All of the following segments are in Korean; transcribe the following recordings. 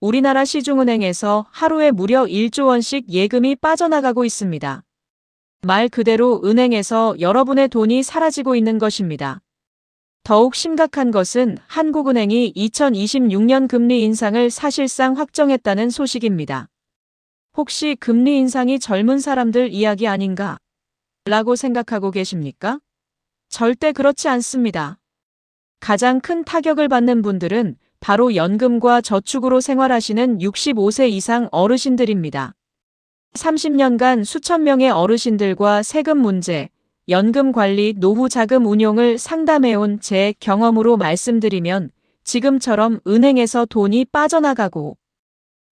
우리나라 시중은행에서 하루에 무려 1조 원씩 예금이 빠져나가고 있습니다. 말 그대로 은행에서 여러분의 돈이 사라지고 있는 것입니다. 더욱 심각한 것은 한국은행이 2026년 금리 인상을 사실상 확정했다는 소식입니다. 혹시 금리 인상이 젊은 사람들 이야기 아닌가? 라고 생각하고 계십니까? 절대 그렇지 않습니다. 가장 큰 타격을 받는 분들은 바로 연금과 저축으로 생활하시는 65세 이상 어르신들입니다. 30년간 수천 명의 어르신들과 세금 문제, 연금 관리, 노후 자금 운용을 상담해온 제 경험으로 말씀드리면 지금처럼 은행에서 돈이 빠져나가고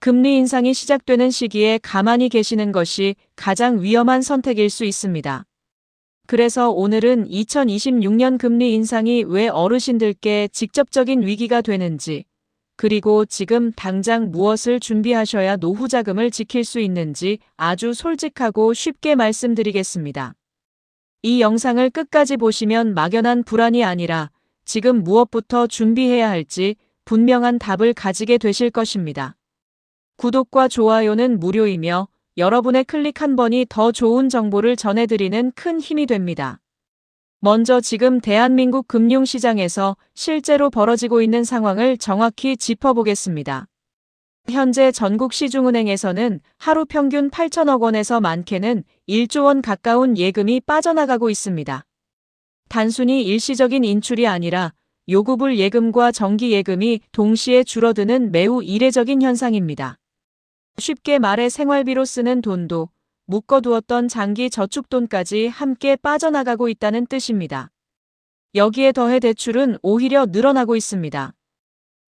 금리 인상이 시작되는 시기에 가만히 계시는 것이 가장 위험한 선택일 수 있습니다. 그래서 오늘은 2026년 금리 인상이 왜 어르신들께 직접적인 위기가 되는지, 그리고 지금 당장 무엇을 준비하셔야 노후 자금을 지킬 수 있는지 아주 솔직하고 쉽게 말씀드리겠습니다. 이 영상을 끝까지 보시면 막연한 불안이 아니라 지금 무엇부터 준비해야 할지 분명한 답을 가지게 되실 것입니다. 구독과 좋아요는 무료이며 여러분의 클릭 한 번이 더 좋은 정보를 전해드리는 큰 힘이 됩니다. 먼저 지금 대한민국 금융시장에서 실제로 벌어지고 있는 상황을 정확히 짚어보겠습니다. 현재 전국 시중은행에서는 하루 평균 8천억 원에서 많게는 1조 원 가까운 예금이 빠져나가고 있습니다. 단순히 일시적인 인출이 아니라 요구불 예금과 정기 예금이 동시에 줄어드는 매우 이례적인 현상입니다. 쉽게 말해 생활비로 쓰는 돈도 묶어두었던 장기 저축돈까지 함께 빠져나가고 있다는 뜻입니다. 여기에 더해 대출은 오히려 늘어나고 있습니다.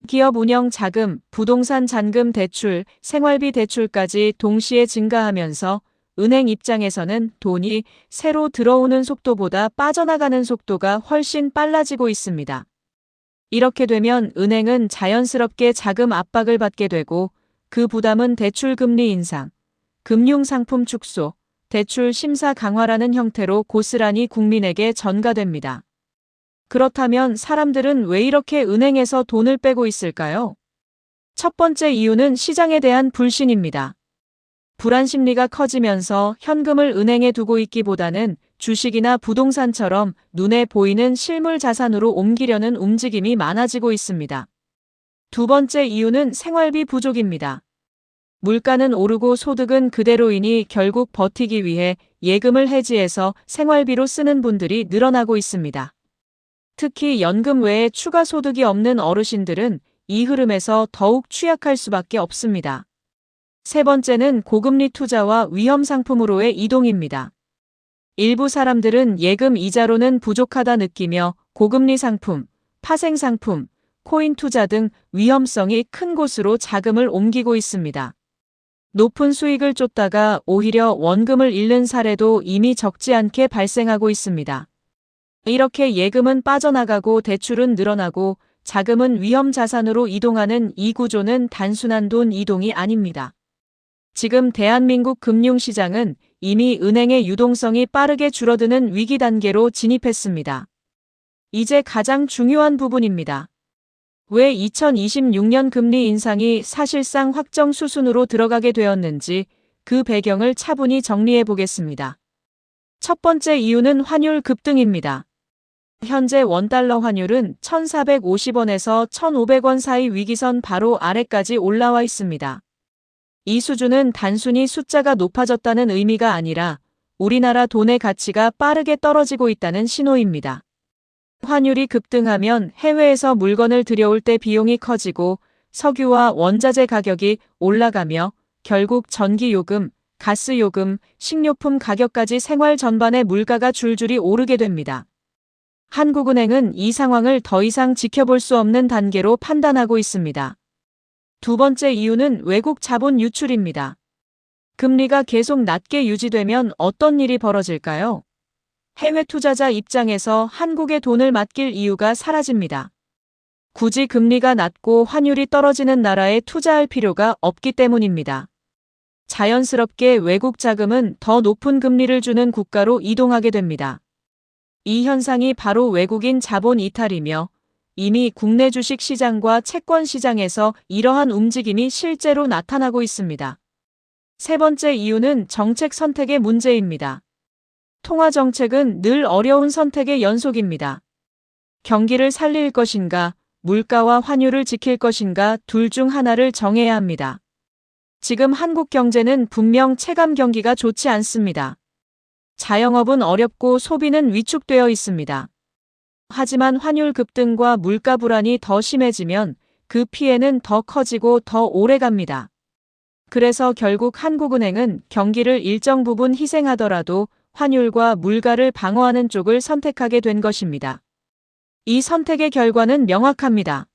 기업 운영 자금, 부동산 잔금 대출, 생활비 대출까지 동시에 증가하면서 은행 입장에서는 돈이 새로 들어오는 속도보다 빠져나가는 속도가 훨씬 빨라지고 있습니다. 이렇게 되면 은행은 자연스럽게 자금 압박을 받게 되고 그 부담은 대출 금리 인상, 금융상품 축소, 대출 심사 강화라는 형태로 고스란히 국민에게 전가됩니다. 그렇다면 사람들은 왜 이렇게 은행에서 돈을 빼고 있을까요? 첫 번째 이유는 시장에 대한 불신입니다. 불안 심리가 커지면서 현금을 은행에 두고 있기보다는 주식이나 부동산처럼 눈에 보이는 실물 자산으로 옮기려는 움직임이 많아지고 있습니다. 두 번째 이유는 생활비 부족입니다. 물가는 오르고 소득은 그대로이니 결국 버티기 위해 예금을 해지해서 생활비로 쓰는 분들이 늘어나고 있습니다. 특히 연금 외에 추가 소득이 없는 어르신들은 이 흐름에서 더욱 취약할 수밖에 없습니다. 세 번째는 고금리 투자와 위험 상품으로의 이동입니다. 일부 사람들은 예금 이자로는 부족하다 느끼며 고금리 상품, 파생 상품, 코인 투자 등 위험성이 큰 곳으로 자금을 옮기고 있습니다. 높은 수익을 쫓다가 오히려 원금을 잃는 사례도 이미 적지 않게 발생하고 있습니다. 이렇게 예금은 빠져나가고 대출은 늘어나고 자금은 위험 자산으로 이동하는 이 구조는 단순한 돈 이동이 아닙니다. 지금 대한민국 금융시장은 이미 은행의 유동성이 빠르게 줄어드는 위기 단계로 진입했습니다. 이제 가장 중요한 부분입니다. 왜 2026년 금리 인상이 사실상 확정 수순으로 들어가게 되었는지 그 배경을 차분히 정리해 보겠습니다. 첫 번째 이유는 환율 급등입니다. 현재 원달러 환율은 1,450원에서 1,500원 사이 위기선 바로 아래까지 올라와 있습니다. 이 수준은 단순히 숫자가 높아졌다는 의미가 아니라 우리나라 돈의 가치가 빠르게 떨어지고 있다는 신호입니다. 환율이 급등하면 해외에서 물건을 들여올 때 비용이 커지고 석유와 원자재 가격이 올라가며 결국 전기요금, 가스요금, 식료품 가격까지 생활 전반의 물가가 줄줄이 오르게 됩니다. 한국은행은 이 상황을 더 이상 지켜볼 수 없는 단계로 판단하고 있습니다. 두 번째 이유는 외국 자본 유출입니다. 금리가 계속 낮게 유지되면 어떤 일이 벌어질까요? 해외 투자자 입장에서 한국에 돈을 맡길 이유가 사라집니다. 굳이 금리가 낮고 환율이 떨어지는 나라에 투자할 필요가 없기 때문입니다. 자연스럽게 외국 자금은 더 높은 금리를 주는 국가로 이동하게 됩니다. 이 현상이 바로 외국인 자본 이탈이며 이미 국내 주식 시장과 채권 시장에서 이러한 움직임이 실제로 나타나고 있습니다. 세 번째 이유는 정책 선택의 문제입니다. 통화 정책은 늘 어려운 선택의 연속입니다. 경기를 살릴 것인가, 물가와 환율을 지킬 것인가 둘 중 하나를 정해야 합니다. 지금 한국 경제는 분명 체감 경기가 좋지 않습니다. 자영업은 어렵고 소비는 위축되어 있습니다. 하지만 환율 급등과 물가 불안이 더 심해지면 그 피해는 더 커지고 더 오래 갑니다. 그래서 결국 한국은행은 경기를 일정 부분 희생하더라도 환율과 물가를 방어하는 쪽을 선택하게 된 것입니다. 이 선택의 결과는 명확합니다.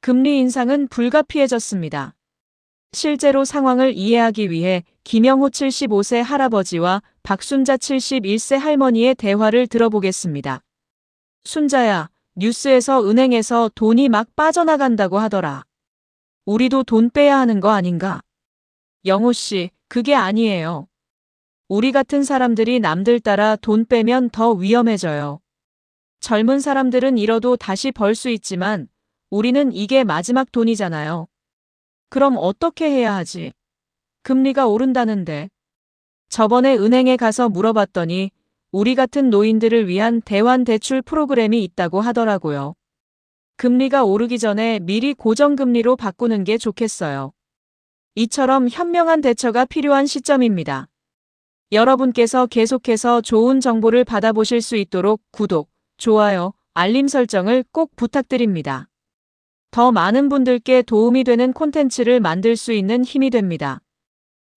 금리 인상은 불가피해졌습니다. 실제로 상황을 이해하기 위해 김영호 75세 할아버지와 박순자 71세 할머니의 대화를 들어보겠습니다. 순자야, 뉴스에서 은행에서 돈이 막 빠져나간다고 하더라. 우리도 돈 빼야 하는 거 아닌가? 영호 씨, 그게 아니에요. 우리 같은 사람들이 남들 따라 돈 빼면 더 위험해져요. 젊은 사람들은 잃어도 다시 벌 수 있지만 우리는 이게 마지막 돈이잖아요. 그럼 어떻게 해야 하지? 금리가 오른다는데. 저번에 은행에 가서 물어봤더니 우리 같은 노인들을 위한 대환 대출 프로그램이 있다고 하더라고요. 금리가 오르기 전에 미리 고정금리로 바꾸는 게 좋겠어요. 이처럼 현명한 대처가 필요한 시점입니다. 여러분께서 계속해서 좋은 정보를 받아보실 수 있도록 구독, 좋아요, 알림 설정을 꼭 부탁드립니다. 더 많은 분들께 도움이 되는 콘텐츠를 만들 수 있는 힘이 됩니다.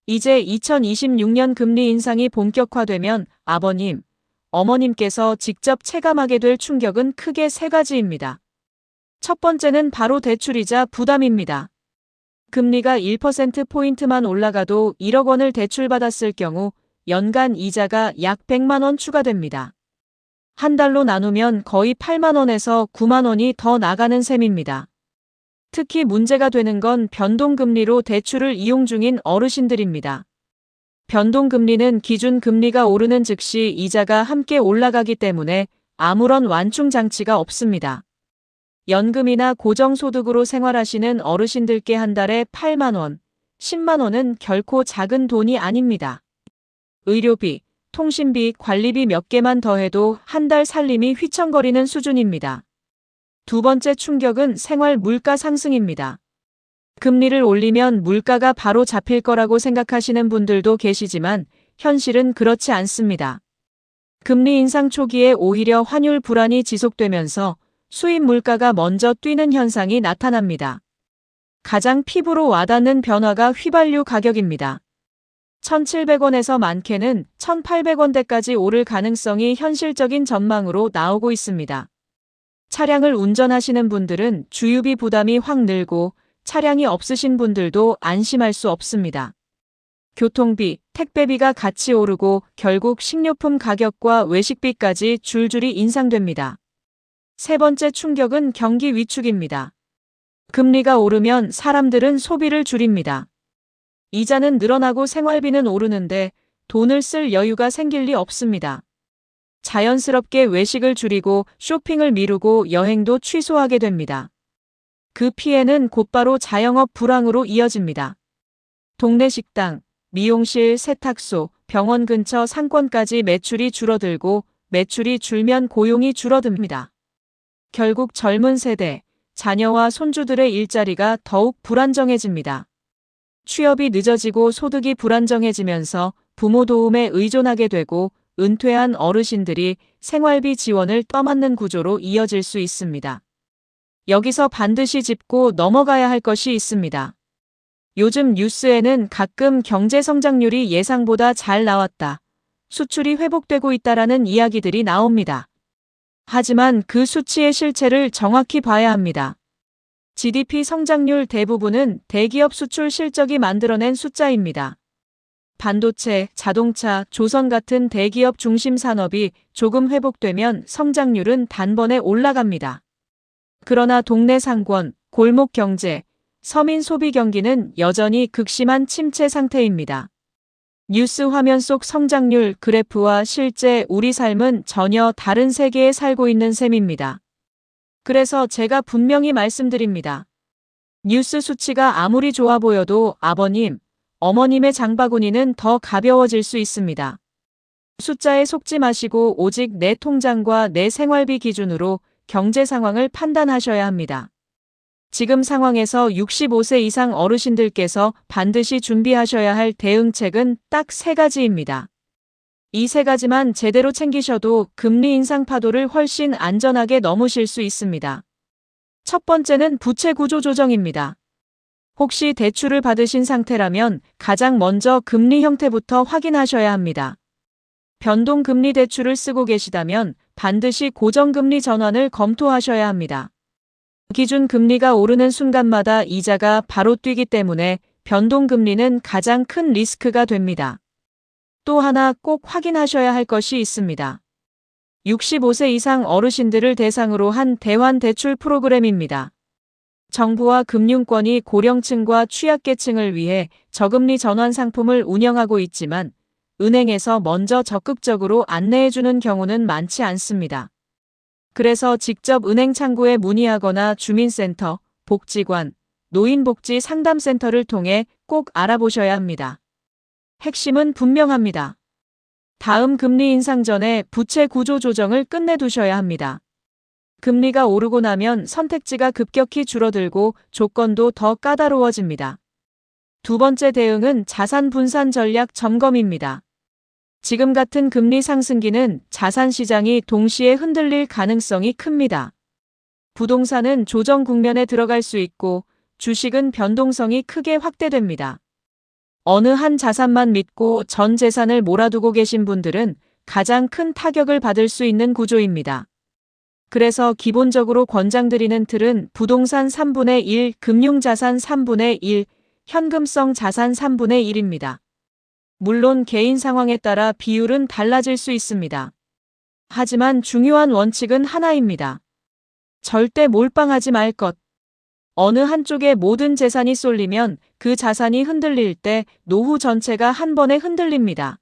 이제 2026년 금리 인상이 본격화되면 아버님, 어머님께서 직접 체감하게 될 충격은 크게 세 가지입니다. 첫 번째는 바로 대출이자 부담입니다. 금리가 1%포인트만 올라가도 1억 원을 대출받았을 경우 연간 이자가 약 100만 원 추가됩니다. 한 달로 나누면 거의 8만 원에서 9만 원이 더 나가는 셈입니다. 특히 문제가 되는 건 변동금리로 대출을 이용 중인 어르신들입니다. 변동금리는 기준 금리가 오르는 즉시 이자가 함께 올라가기 때문에 아무런 완충 장치가 없습니다. 연금이나 고정소득으로 생활하시는 어르신들께 한 달에 8만원, 10만원은 결코 작은 돈이 아닙니다. 의료비, 통신비, 관리비 몇 개만 더해도 한 달 살림이 휘청거리는 수준입니다. 두 번째 충격은 생활 물가 상승입니다. 금리를 올리면 물가가 바로 잡힐 거라고 생각하시는 분들도 계시지만 현실은 그렇지 않습니다. 금리 인상 초기에 오히려 환율 불안이 지속되면서 수입 물가가 먼저 뛰는 현상이 나타납니다. 가장 피부로 와닿는 변화가 휘발유 가격입니다. 1,700원에서 많게는 1,800원대까지 오를 가능성이 현실적인 전망으로 나오고 있습니다. 차량을 운전하시는 분들은 주유비 부담이 확 늘고 차량이 없으신 분들도 안심할 수 없습니다. 교통비, 택배비가 같이 오르고 결국 식료품 가격과 외식비까지 줄줄이 인상됩니다. 세 번째 충격은 경기 위축입니다. 금리가 오르면 사람들은 소비를 줄입니다. 이자는 늘어나고 생활비는 오르는데 돈을 쓸 여유가 생길 리 없습니다. 자연스럽게 외식을 줄이고 쇼핑을 미루고 여행도 취소하게 됩니다. 그 피해는 곧바로 자영업 불황으로 이어집니다. 동네 식당, 미용실, 세탁소, 병원 근처 상권까지 매출이 줄어들고 매출이 줄면 고용이 줄어듭니다. 결국 젊은 세대, 자녀와 손주들의 일자리가 더욱 불안정해집니다. 취업이 늦어지고 소득이 불안정해지면서 부모 도움에 의존하게 되고 은퇴한 어르신들이 생활비 지원을 떠맡는 구조로 이어질 수 있습니다. 여기서 반드시 짚고 넘어가야 할 것이 있습니다. 요즘 뉴스에는 가끔 경제 성장률이 예상보다 잘 나왔다. 수출이 회복되고 있다라는 이야기들이 나옵니다. 하지만 그 수치의 실체를 정확히 봐야 합니다. GDP 성장률 대부분은 대기업 수출 실적이 만들어낸 숫자입니다. 반도체, 자동차, 조선 같은 대기업 중심 산업이 조금 회복되면 성장률은 단번에 올라갑니다. 그러나 동네 상권, 골목 경제, 서민 소비 경기는 여전히 극심한 침체 상태입니다. 뉴스 화면 속 성장률 그래프와 실제 우리 삶은 전혀 다른 세계에 살고 있는 셈입니다. 그래서 제가 분명히 말씀드립니다. 뉴스 수치가 아무리 좋아 보여도 아버님, 어머님의 장바구니는 더 가벼워질 수 있습니다. 숫자에 속지 마시고 오직 내 통장과 내 생활비 기준으로 경제 상황을 판단하셔야 합니다. 지금 상황에서 65세 이상 어르신들께서 반드시 준비하셔야 할 대응책은 딱 세 가지입니다. 이 세 가지만 제대로 챙기셔도 금리 인상 파도를 훨씬 안전하게 넘으실 수 있습니다. 첫 번째는 부채 구조 조정입니다. 혹시 대출을 받으신 상태라면 가장 먼저 금리 형태부터 확인하셔야 합니다. 변동금리 대출을 쓰고 계시다면 반드시 고정금리 전환을 검토하셔야 합니다. 기준 금리가 오르는 순간마다 이자가 바로 뛰기 때문에 변동금리는 가장 큰 리스크가 됩니다. 또 하나 꼭 확인하셔야 할 것이 있습니다. 65세 이상 어르신들을 대상으로 한 대환 대출 프로그램입니다. 정부와 금융권이 고령층과 취약계층을 위해 저금리 전환 상품을 운영하고 있지만 은행에서 먼저 적극적으로 안내해주는 경우는 많지 않습니다. 그래서 직접 은행 창구에 문의하거나 주민센터, 복지관, 노인복지 상담센터를 통해 꼭 알아보셔야 합니다. 핵심은 분명합니다. 다음 금리 인상 전에 부채 구조 조정을 끝내두셔야 합니다. 금리가 오르고 나면 선택지가 급격히 줄어들고 조건도 더 까다로워집니다. 두 번째 대응은 자산 분산 전략 점검입니다. 지금 같은 금리 상승기는 자산 시장이 동시에 흔들릴 가능성이 큽니다. 부동산은 조정 국면에 들어갈 수 있고 주식은 변동성이 크게 확대됩니다. 어느 한 자산만 믿고 전 재산을 몰아두고 계신 분들은 가장 큰 타격을 받을 수 있는 구조입니다. 그래서 기본적으로 권장드리는 틀은 부동산 3분의 1, 금융자산 3분의 1, 현금성 자산 3분의 1입니다. 물론 개인 상황에 따라 비율은 달라질 수 있습니다. 하지만 중요한 원칙은 하나입니다. 절대 몰빵하지 말 것. 어느 한쪽에 모든 재산이 쏠리면 그 자산이 흔들릴 때 노후 전체가 한 번에 흔들립니다.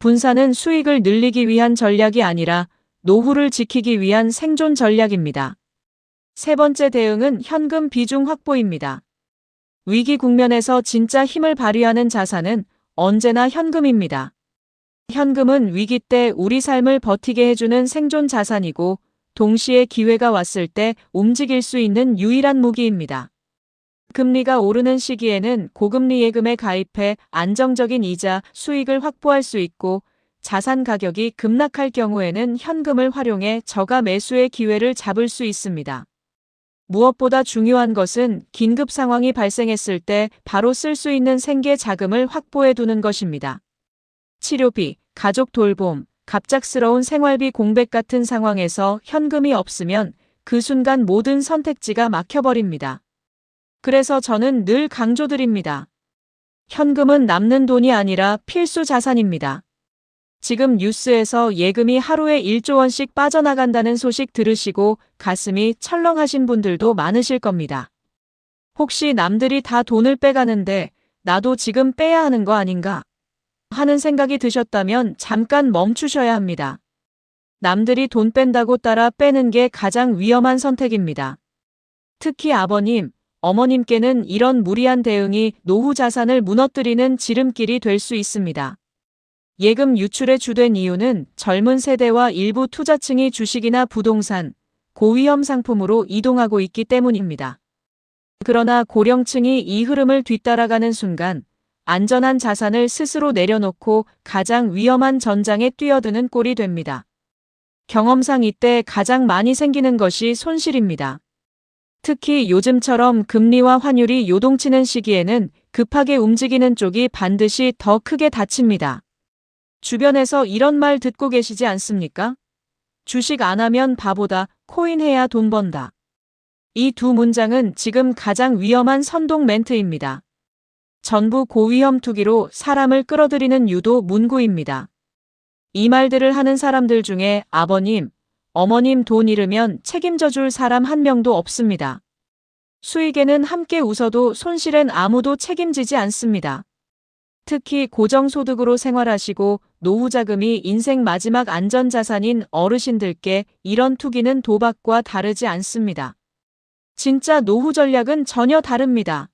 분산은 수익을 늘리기 위한 전략이 아니라 노후를 지키기 위한 생존 전략입니다. 세 번째 대응은 현금 비중 확보입니다. 위기 국면에서 진짜 힘을 발휘하는 자산은 언제나 현금입니다. 현금은 위기 때 우리 삶을 버티게 해주는 생존 자산이고 동시에 기회가 왔을 때 움직일 수 있는 유일한 무기입니다. 금리가 오르는 시기에는 고금리 예금에 가입해 안정적인 이자, 수익을 확보할 수 있고 자산 가격이 급락할 경우에는 현금을 활용해 저가 매수의 기회를 잡을 수 있습니다. 무엇보다 중요한 것은 긴급 상황이 발생했을 때 바로 쓸 수 있는 생계 자금을 확보해 두는 것입니다. 치료비, 가족 돌봄, 갑작스러운 생활비 공백 같은 상황에서 현금이 없으면 그 순간 모든 선택지가 막혀버립니다. 그래서 저는 늘 강조드립니다. 현금은 남는 돈이 아니라 필수 자산입니다. 지금 뉴스에서 예금이 하루에 1조 원씩 빠져나간다는 소식 들으시고 가슴이 철렁하신 분들도 많으실 겁니다. 혹시 남들이 다 돈을 빼가는데 나도 지금 빼야 하는 거 아닌가? 하는 생각이 드셨다면 잠깐 멈추셔야 합니다. 남들이 돈 뺀다고 따라 빼는 게 가장 위험한 선택입니다. 특히 아버님, 어머님께는 이런 무리한 대응이 노후 자산을 무너뜨리는 지름길이 될 수 있습니다. 예금 유출의 주된 이유는 젊은 세대와 일부 투자층이 주식이나 부동산, 고위험 상품으로 이동하고 있기 때문입니다. 그러나 고령층이 이 흐름을 뒤따라가는 순간 안전한 자산을 스스로 내려놓고 가장 위험한 전장에 뛰어드는 꼴이 됩니다. 경험상 이때 가장 많이 생기는 것이 손실입니다. 특히 요즘처럼 금리와 환율이 요동치는 시기에는 급하게 움직이는 쪽이 반드시 더 크게 다칩니다. 주변에서 이런 말 듣고 계시지 않습니까? 주식 안 하면 바보다, 코인 해야 돈 번다. 이 두 문장은 지금 가장 위험한 선동 멘트입니다. 전부 고위험 투기로 사람을 끌어들이는 유도 문구입니다. 이 말들을 하는 사람들 중에 아버님, 어머님 돈 잃으면 책임져 줄 사람 한 명도 없습니다. 수익에는 함께 웃어도 손실엔 아무도 책임지지 않습니다. 특히 고정소득으로 생활하시고 노후 자금이 인생 마지막 안전자산인 어르신들께 이런 투기는 도박과 다르지 않습니다. 진짜 노후 전략은 전혀 다릅니다.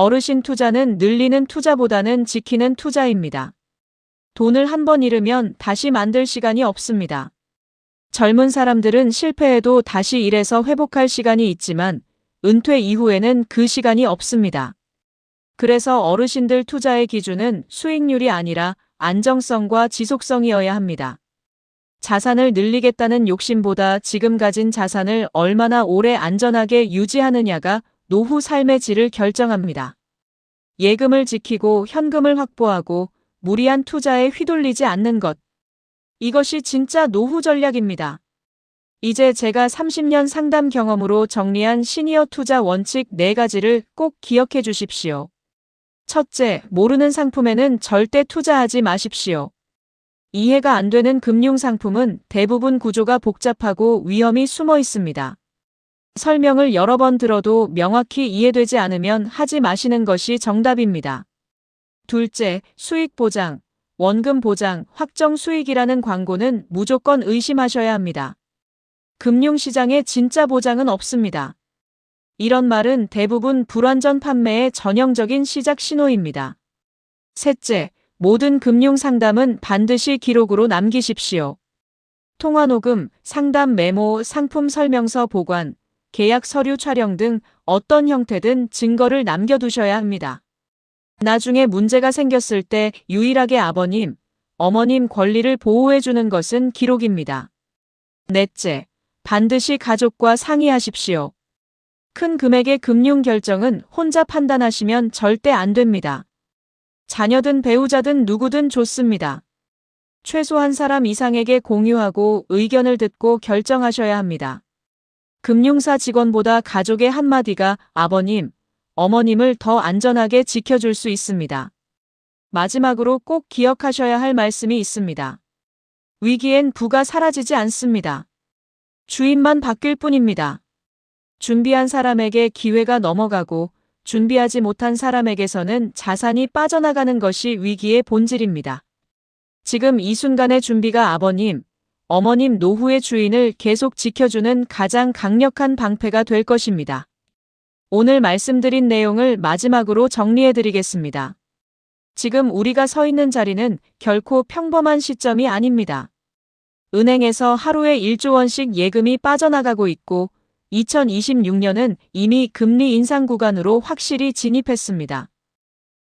어르신 투자는 늘리는 투자보다는 지키는 투자입니다. 돈을 한 번 잃으면 다시 만들 시간이 없습니다. 젊은 사람들은 실패해도 다시 일해서 회복할 시간이 있지만 은퇴 이후에는 그 시간이 없습니다. 그래서 어르신들 투자의 기준은 수익률이 아니라 안정성과 지속성이어야 합니다. 자산을 늘리겠다는 욕심보다 지금 가진 자산을 얼마나 오래 안전하게 유지하느냐가 노후 삶의 질을 결정합니다. 예금을 지키고 현금을 확보하고 무리한 투자에 휘둘리지 않는 것. 이것이 진짜 노후 전략입니다. 이제 제가 30년 상담 경험으로 정리한 시니어 투자 원칙 4가지를 꼭 기억해 주십시오. 첫째, 모르는 상품에는 절대 투자하지 마십시오. 이해가 안 되는 금융 상품은 대부분 구조가 복잡하고 위험이 숨어 있습니다. 설명을 여러 번 들어도 명확히 이해되지 않으면 하지 마시는 것이 정답입니다. 둘째, 수익 보장, 원금 보장, 확정 수익이라는 광고는 무조건 의심하셔야 합니다. 금융시장에 진짜 보장은 없습니다. 이런 말은 대부분 불완전 판매의 전형적인 시작 신호입니다. 셋째, 모든 금융 상담은 반드시 기록으로 남기십시오. 통화녹음, 상담 메모, 상품 설명서 보관, 계약 서류 촬영 등 어떤 형태든 증거를 남겨두셔야 합니다. 나중에 문제가 생겼을 때 유일하게 아버님, 어머님 권리를 보호해주는 것은 기록입니다. 넷째, 반드시 가족과 상의하십시오. 큰 금액의 금융 결정은 혼자 판단하시면 절대 안 됩니다. 자녀든 배우자든 누구든 좋습니다. 최소 한 사람 이상에게 공유하고 의견을 듣고 결정하셔야 합니다. 금융사 직원보다 가족의 한마디가 아버님, 어머님을 더 안전하게 지켜줄 수 있습니다. 마지막으로 꼭 기억하셔야 할 말씀이 있습니다. 위기엔 부가 사라지지 않습니다. 주인만 바뀔 뿐입니다. 준비한 사람에게 기회가 넘어가고 준비하지 못한 사람에게서는 자산이 빠져나가는 것이 위기의 본질입니다. 지금 이 순간의 준비가 아버님, 어머님 노후의 주인을 계속 지켜주는 가장 강력한 방패가 될 것입니다. 오늘 말씀드린 내용을 마지막으로 정리해 드리겠습니다. 지금 우리가 서 있는 자리는 결코 평범한 시점이 아닙니다. 은행에서 하루에 1조 원씩 예금이 빠져나가고 있고 2026년은 이미 금리 인상 구간으로 확실히 진입했습니다.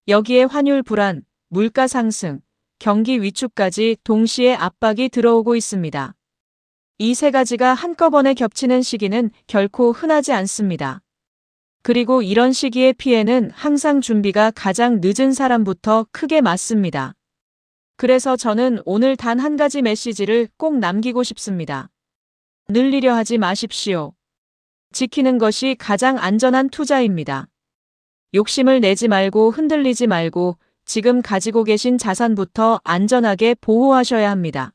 여기에 환율 불안, 물가 상승, 경기 위축까지 동시에 압박이 들어오고 있습니다. 이 세 가지가 한꺼번에 겹치는 시기는 결코 흔하지 않습니다. 그리고 이런 시기의 피해는 항상 준비가 가장 늦은 사람부터 크게 맞습니다. 그래서 저는 오늘 단 한 가지 메시지를 꼭 남기고 싶습니다. 늘리려 하지 마십시오. 지키는 것이 가장 안전한 투자입니다. 욕심을 내지 말고 흔들리지 말고 지금 가지고 계신 자산부터 안전하게 보호하셔야 합니다.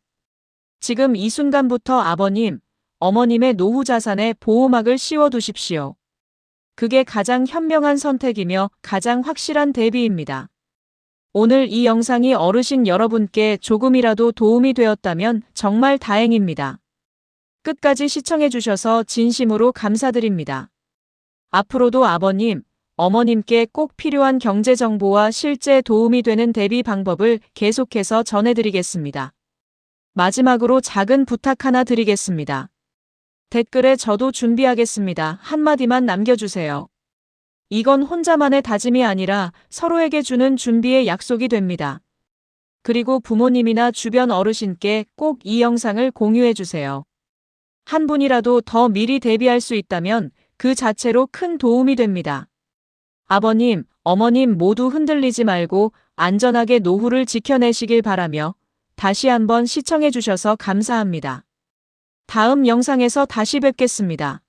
지금 이 순간부터 아버님, 어머님의 노후 자산에 보호막을 씌워 두십시오. 그게 가장 현명한 선택이며 가장 확실한 대비입니다. 오늘 이 영상이 어르신 여러분께 조금이라도 도움이 되었다면 정말 다행입니다. 끝까지 시청해주셔서 진심으로 감사드립니다. 앞으로도 아버님, 어머님께 꼭 필요한 경제 정보와 실제 도움이 되는 대비 방법을 계속해서 전해드리겠습니다. 마지막으로 작은 부탁 하나 드리겠습니다. 댓글에 저도 준비하겠습니다. 한마디만 남겨주세요. 이건 혼자만의 다짐이 아니라 서로에게 주는 준비의 약속이 됩니다. 그리고 부모님이나 주변 어르신께 꼭 이 영상을 공유해주세요. 한 분이라도 더 미리 대비할 수 있다면 그 자체로 큰 도움이 됩니다. 아버님, 어머님 모두 흔들리지 말고 안전하게 노후를 지켜내시길 바라며 다시 한번 시청해 주셔서 감사합니다. 다음 영상에서 다시 뵙겠습니다.